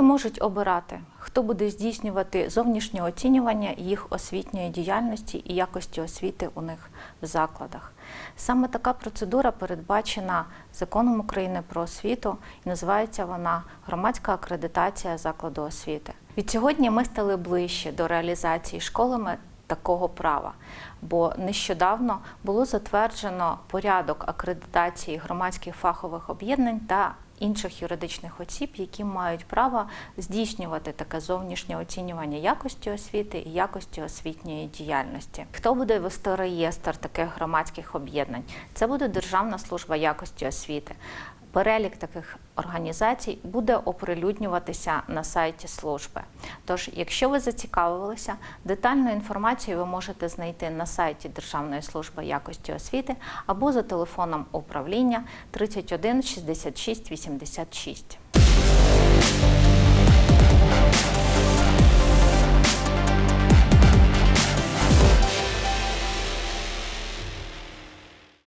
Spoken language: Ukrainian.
можуть обирати, хто буде здійснювати зовнішнє оцінювання їх освітньої діяльності і якості освіти у них в закладах. Саме така процедура передбачена законом України про освіту і називається вона громадська акредитація закладу освіти. Від сьогодні ми стали ближче до реалізації школами такого права, бо нещодавно було затверджено порядок акредитації громадських фахових об'єднань та інших юридичних осіб, які мають право здійснювати таке зовнішнє оцінювання якості освіти і якості освітньої діяльності. Хто буде вести реєстр таких громадських об'єднань? Це буде Державна служба якості освіти. Перелік таких організацій буде оприлюднюватися на сайті служби. Тож, якщо ви зацікавилися, детальну інформацію ви можете знайти на сайті Державної служби якості освіти або за телефоном управління 31 66 86.